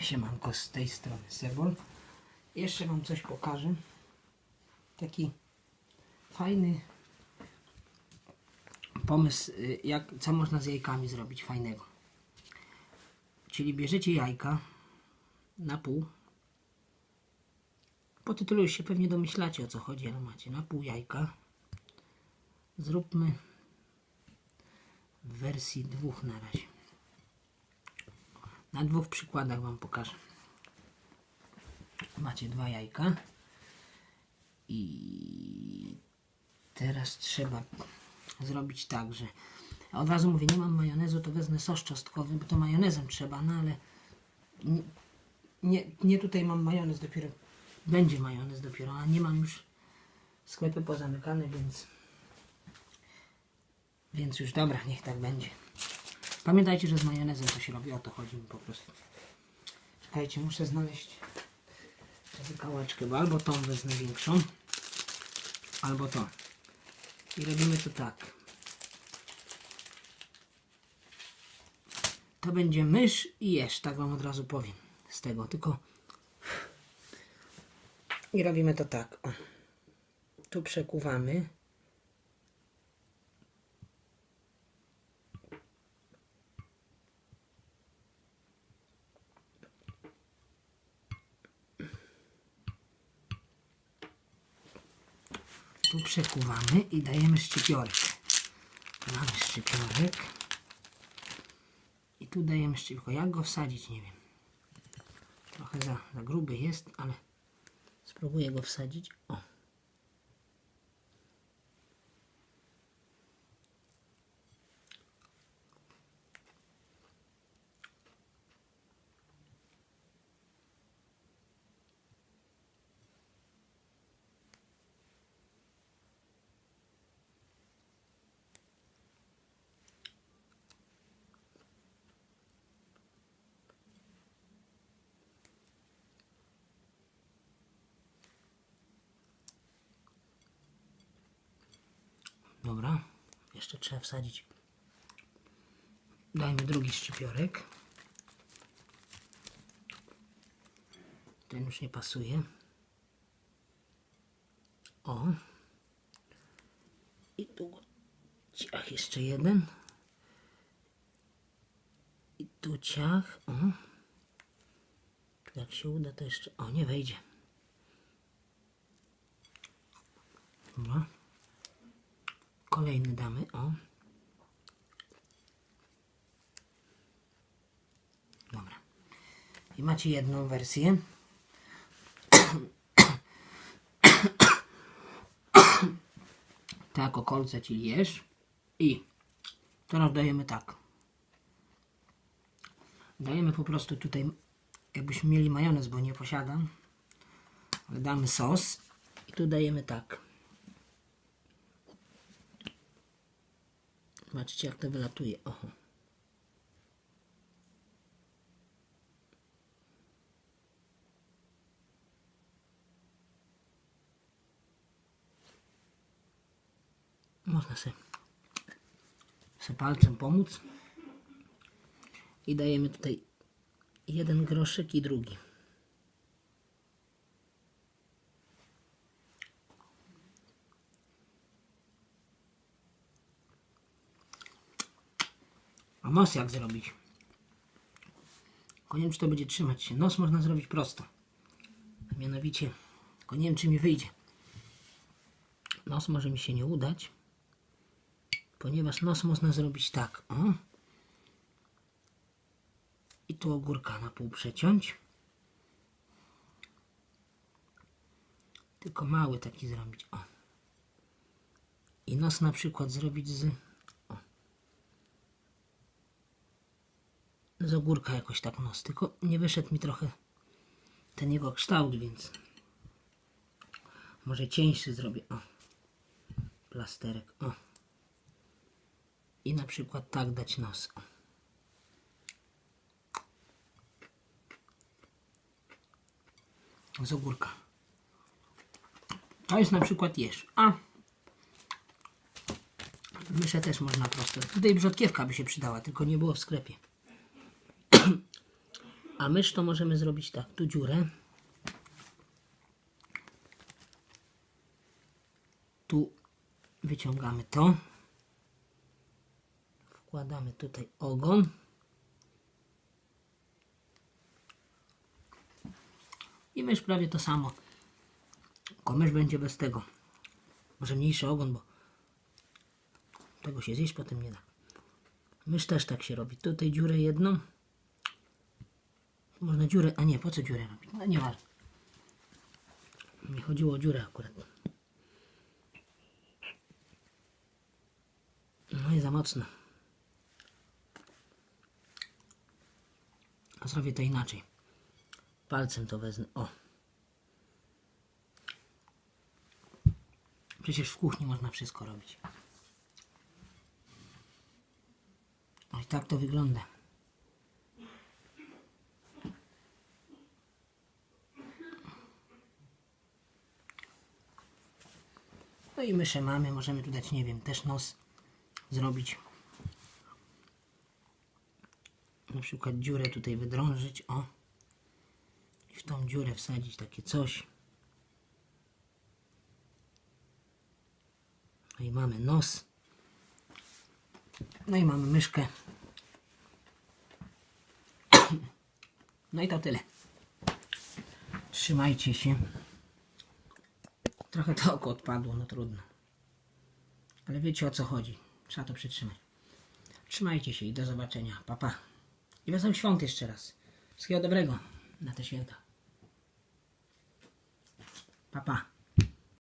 Siemanko z tej strony Sebol. Jeszcze wam coś pokażę. Taki fajny pomysł, y, jak, co można z jajkami zrobić fajnego. Czyli bierzecie jajka na pół. Po tytule już się pewnie domyślacie o co chodzi, ale macie na pół jajka. Zróbmy w wersji dwóch na razie. Na dwóch przykładach Wam pokażę. Macie dwa jajka. I teraz trzeba zrobić tak, że od razu mówię, nie mam majonezu, to wezmę sos czosnkowy, bo to majonezem trzeba, no ale nie, nie, nie tutaj mam majonez dopiero, będzie majonez dopiero, a nie mam już sklepy pozamykane, więc więc już dobra, niech tak będzie. Pamiętajcie, że z majonezem to się robi, o to chodzi mi po prostu. Czekajcie, muszę znaleźć wykałaczkę, bo albo tą wezmę większą, albo tą. I robimy to tak. To będzie mysz i jesz, tak wam od razu powiem z tego, tylko i robimy to tak. O. Tu przekuwamy. Tu przekuwamy i dajemy szczypiorek. Mamy szczypiorek. I tu dajemy szczypiorek. Jak go wsadzić, nie wiem. Trochę za, za gruby jest, ale spróbuję go wsadzić. O. Dobra. Jeszcze trzeba wsadzić. Dajmy drugi szczypiorek. Ten już nie pasuje. O. I tu ciach jeszcze jeden. I tu ciach. O. Tu jak się uda to jeszcze... O, nie wejdzie. Dobra. Kolejny damy, o. Dobra. I macie jedną wersję. tak, o kolce ci jesz. I teraz dajemy tak. Dajemy po prostu tutaj, jakbyśmy mieli majonez, bo nie posiadam. Ale damy sos. I tu dajemy tak. Zobaczcie jak to wylatuje. Oho. Można sobie, sobie palcem pomóc. I dajemy tutaj jeden groszyk i drugi. Nos jak zrobić? Tylko nie wiem, czy to będzie trzymać się. Nos można zrobić prosto. Mianowicie, tylko nie wiem, czy mi wyjdzie. Nos może mi się nie udać, ponieważ nos można zrobić tak. O. I tu ogórka na pół przeciąć. Tylko mały taki zrobić. O. I nos na przykład zrobić z z ogórka jakoś tak nos, tylko nie wyszedł mi trochę ten jego kształt, więc może cieńszy zrobię, o, plasterek, o. I na przykład tak dać nos, o. Z ogórka. To jest na przykład jeż, a myszę też można prosto. Tutaj brzodkiewka by się przydała, tylko nie było w sklepie. A mysz to możemy zrobić tak. Tu dziurę. Tu wyciągamy to. Wkładamy tutaj ogon. I mysz prawie to samo. Tylko mysz będzie bez tego. Może mniejszy ogon, bo tego się zjeść potem nie da. Mysz też tak się robi. Tutaj dziurę jedną. Można dziurę, a nie, po co dziurę robić? No nie. Nie chodziło o dziurę akurat. No i za mocno. A zrobię to inaczej. Palcem to wezmę. O. Przecież w kuchni można wszystko robić. O i tak to wygląda. No i myszę mamy, możemy tu dać, nie wiem, też nos zrobić. Na przykład dziurę tutaj wydrążyć, o. I w tą dziurę wsadzić takie coś. No i mamy nos. No i mamy myszkę. No i to tyle. Trzymajcie się. Trochę to oko odpadło, no trudno. Ale wiecie o co chodzi. Trzeba to przytrzymać. Trzymajcie się i do zobaczenia. Pa, pa. I wesołych świąt jeszcze raz. Wszystkiego dobrego na te święta. Pa, pa.